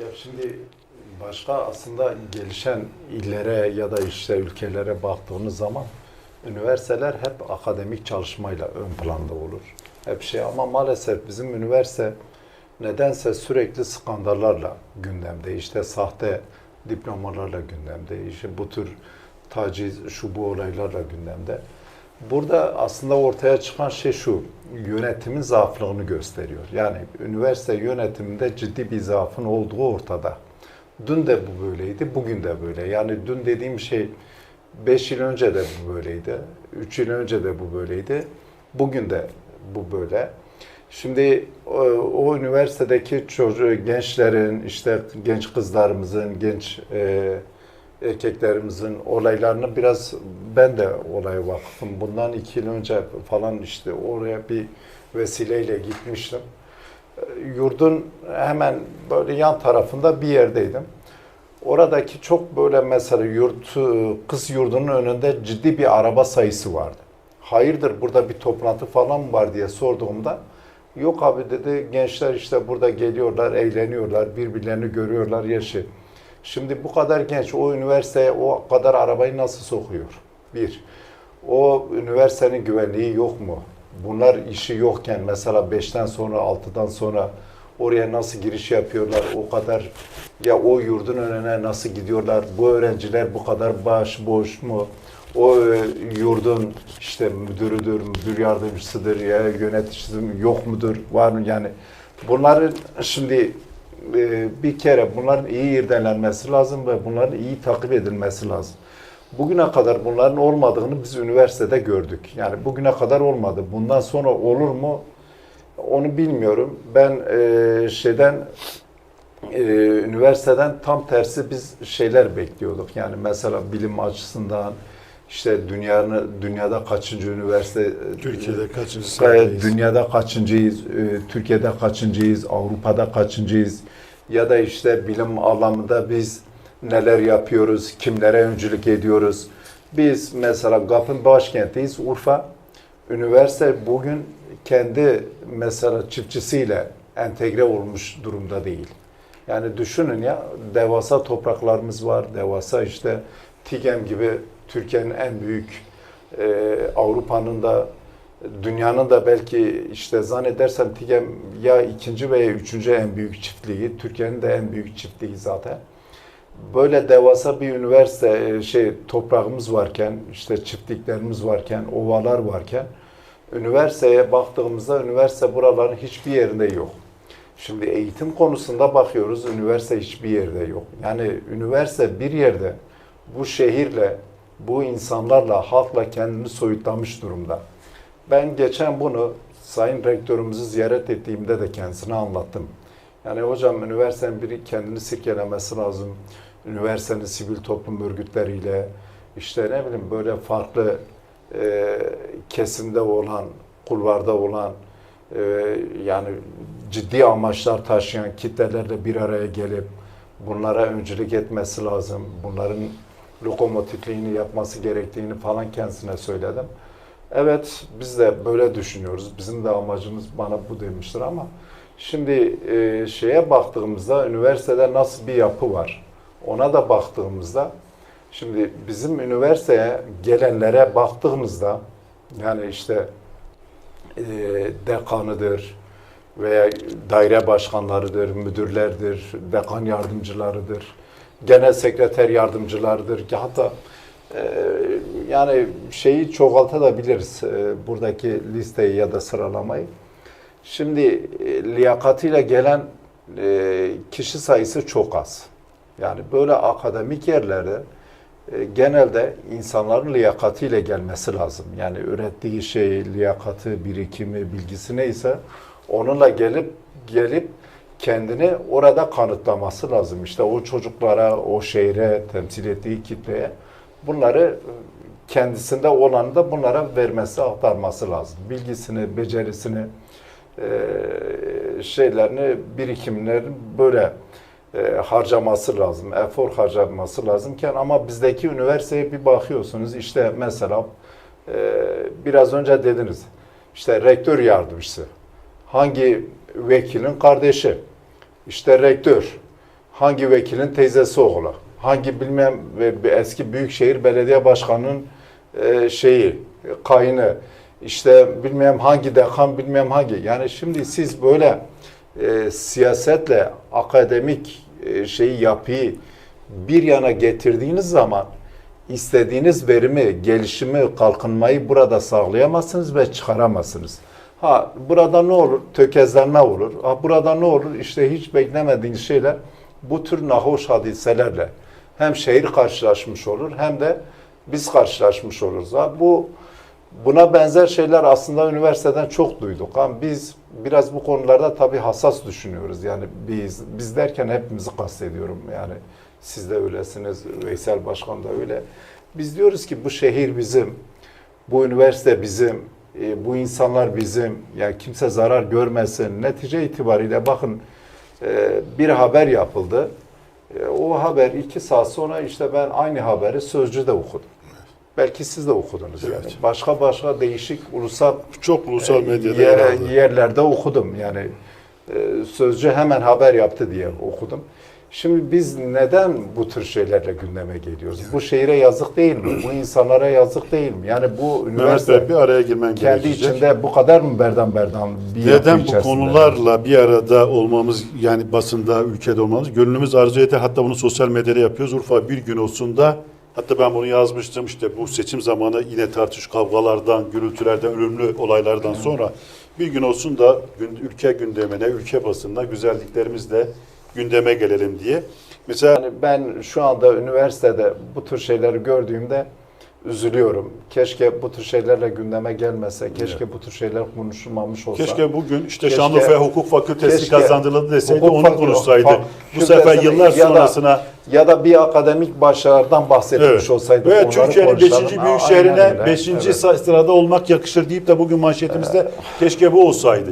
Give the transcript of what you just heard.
Ya şimdi başka aslında gelişen illere ya da işte ülkelere baktığınız zaman üniversiteler hep akademik çalışmayla ön planda olur. Hep şey ama maalesef bizim üniversite nedense sürekli skandallarla gündemde. İşte sahte diplomalarla gündemde. İşte bu tür taciz, şu bu olaylarla gündemde. Burada aslında ortaya çıkan şey şu, yönetimin zaaflığını gösteriyor. Yani üniversite yönetiminde ciddi bir zaafın olduğu ortada. Dün de bu böyleydi, bugün de böyle. Yani dün dediğim şey 5 yıl önce de bu böyleydi, 3 yıl önce de bu böyleydi, bugün de bu böyle. Şimdi o, o üniversitedeki çocuğu, gençlerin, işte genç kızlarımızın, genç e, erkeklerimizin olaylarını biraz ben de olaya vakıfım. Bundan iki yıl önce falan işte oraya bir vesileyle gitmiştim. Yurdun hemen böyle yan tarafında bir yerdeydim. Oradaki çok böyle mesela yurt, kız yurdunun önünde ciddi bir araba sayısı vardı. Hayırdır burada bir toplantı falan mı var diye sorduğumda yok abi dedi gençler işte burada geliyorlar, eğleniyorlar, birbirlerini görüyorlar yaşı. Şimdi bu kadar genç o üniversiteye o kadar arabayı nasıl sokuyor? Bir. O üniversitenin güvenliği yok mu? Bunlar işi yokken mesela 5'ten sonra 6'dan sonra oraya nasıl giriş yapıyorlar? O kadar ya o yurdun önüne nasıl gidiyorlar? Bu öğrenciler bu kadar baş boş mu? O e, yurdun işte müdürüdür, müdür yardımcısıdır ya yöneticisi yok mudur, var mı? Yani bunların şimdi e, bir kere bunların iyi irdelenmesi lazım ve bunların iyi takip edilmesi lazım. Bugüne kadar bunların olmadığını biz üniversitede gördük. Yani bugüne kadar olmadı. Bundan sonra olur mu? Onu bilmiyorum. Ben e, şeyden e, üniversiteden tam tersi biz şeyler bekliyorduk. Yani mesela bilim açısından işte dünyanın dünyada kaçıncı üniversite Türkiye'de kaçıncı e, dünyada kaçıncıyız, e, Türkiye'de kaçıncıyız, Avrupa'da kaçıncıyız ya da işte bilim alanında biz neler yapıyoruz, kimlere öncülük ediyoruz. Biz mesela GAP'ın başkentiyiz Urfa. Üniversite bugün kendi mesela çiftçisiyle entegre olmuş durumda değil. Yani düşünün ya devasa topraklarımız var, devasa işte TİGEM gibi Türkiye'nin en büyük e, Avrupa'nın da dünyanın da belki işte zannedersem TİGEM ya ikinci veya üçüncü en büyük çiftliği, Türkiye'nin de en büyük çiftliği zaten. Böyle devasa bir üniversite e, şey toprağımız varken, işte çiftliklerimiz varken, ovalar varken üniversiteye baktığımızda üniversite buraların hiçbir yerinde yok. Şimdi eğitim konusunda bakıyoruz, üniversite hiçbir yerde yok. Yani üniversite bir yerde bu şehirle, bu insanlarla, halkla kendini soyutlamış durumda. Ben geçen bunu Sayın Rektörümüzü ziyaret ettiğimde de kendisine anlattım. Yani hocam üniversitenin biri kendini sirkelemesi lazım. Üniversitenin sivil toplum örgütleriyle işte ne bileyim böyle farklı e, kesimde olan, kulvarda olan e, yani ciddi amaçlar taşıyan kitlelerle bir araya gelip bunlara öncülük etmesi lazım. Bunların lokomotifliğini yapması gerektiğini falan kendisine söyledim. Evet biz de böyle düşünüyoruz. Bizim de amacımız bana bu demiştir ama şimdi e, şeye baktığımızda üniversitede nasıl bir yapı var? Ona da baktığımızda şimdi bizim üniversiteye gelenlere baktığımızda yani işte e, dekanıdır veya daire başkanlarıdır, müdürlerdir, dekan yardımcılarıdır, genel sekreter yardımcılarıdır ki hatta e, yani şeyi çoğaltabiliriz e, buradaki listeyi ya da sıralamayı. Şimdi e, liyakatıyla gelen e, kişi sayısı çok az. Yani böyle akademik yerlerde e, genelde insanların liyakatiyle gelmesi lazım. Yani ürettiği şey, liyakatı, birikimi, bilgisi neyse onunla gelip gelip kendini orada kanıtlaması lazım. İşte o çocuklara, o şehre, temsil ettiği kitleye bunları kendisinde olanı da bunlara vermesi, aktarması lazım. Bilgisini, becerisini, e, şeylerini, birikimlerini böyle e, harcaması lazım, efor harcaması lazımken ama bizdeki üniversiteye bir bakıyorsunuz işte mesela e, biraz önce dediniz işte rektör yardımcısı hangi vekilin kardeşi işte rektör hangi vekilin teyzesi oğlu, hangi bilmem eski büyükşehir belediye başkanının e, şeyi, kayını, işte bilmem hangi dekan, bilmem hangi. Yani şimdi siz böyle e, siyasetle akademik e, şeyi yapıyı bir yana getirdiğiniz zaman istediğiniz verimi, gelişimi, kalkınmayı burada sağlayamazsınız ve çıkaramazsınız. Ha burada ne olur? Tökezlenme olur. Ha burada ne olur? İşte hiç beklemediğiniz şeyler bu tür nahoş hadiselerle hem şehir karşılaşmış olur hem de biz karşılaşmış oluruz. Ha, bu buna benzer şeyler aslında üniversiteden çok duyduk. Ama biz biraz bu konularda tabii hassas düşünüyoruz. Yani biz biz derken hepimizi kastediyorum. Yani siz de öylesiniz, Veysel Başkan da öyle. Biz diyoruz ki bu şehir bizim, bu üniversite bizim, e, bu insanlar bizim. Yani kimse zarar görmesin. Netice itibariyle bakın e, bir haber yapıldı. E, O haber iki saat sonra işte ben aynı haberi Sözcü'de okudum. Belki siz de okudunuz yani. Evet. Başka başka değişik ulusal Çok ulusal medyada yer- yer aldı. yerlerde okudum. Yani e, Sözcü hemen haber yaptı diye okudum. Şimdi biz neden bu tür şeylerle gündeme geliyoruz? Bu şehire yazık değil mi? Bu insanlara yazık değil mi? Yani bu Mehmet üniversite Bey bir araya girmen kendi gerekecek. içinde bu kadar mı berdan berdan bir Neden bu konularla bir arada olmamız yani basında ülkede olmamız gönlümüz arzu eder. Hatta bunu sosyal medyada yapıyoruz. Urfa bir gün olsun da hatta ben bunu yazmıştım işte bu seçim zamanı yine tartış kavgalardan, gürültülerden, ölümlü olaylardan sonra bir gün olsun da ülke gündemine, ülke basınına güzelliklerimizle gündeme gelelim diye. Mesela Yani ben şu anda üniversitede bu tür şeyleri gördüğümde üzülüyorum. Keşke bu tür şeylerle gündeme gelmese, keşke bu tür şeyler konuşulmamış olsa. Keşke bugün işte Keşke- Şanlıurfa Hukuk Fakültesi keşke kazandırıldı deseydi onu konuşsaydı. fak- Bu sefer yıllar ya da- sonrasına ya da bir akademik başarıdan bahsetmiş Evet. olsaydık. Ve Türkiye'nin konuşalım. 5. Ha, büyük şehrine öyle. 5. Evet. sırada olmak yakışır deyip de bugün manşetimizde keşke bu olsaydı.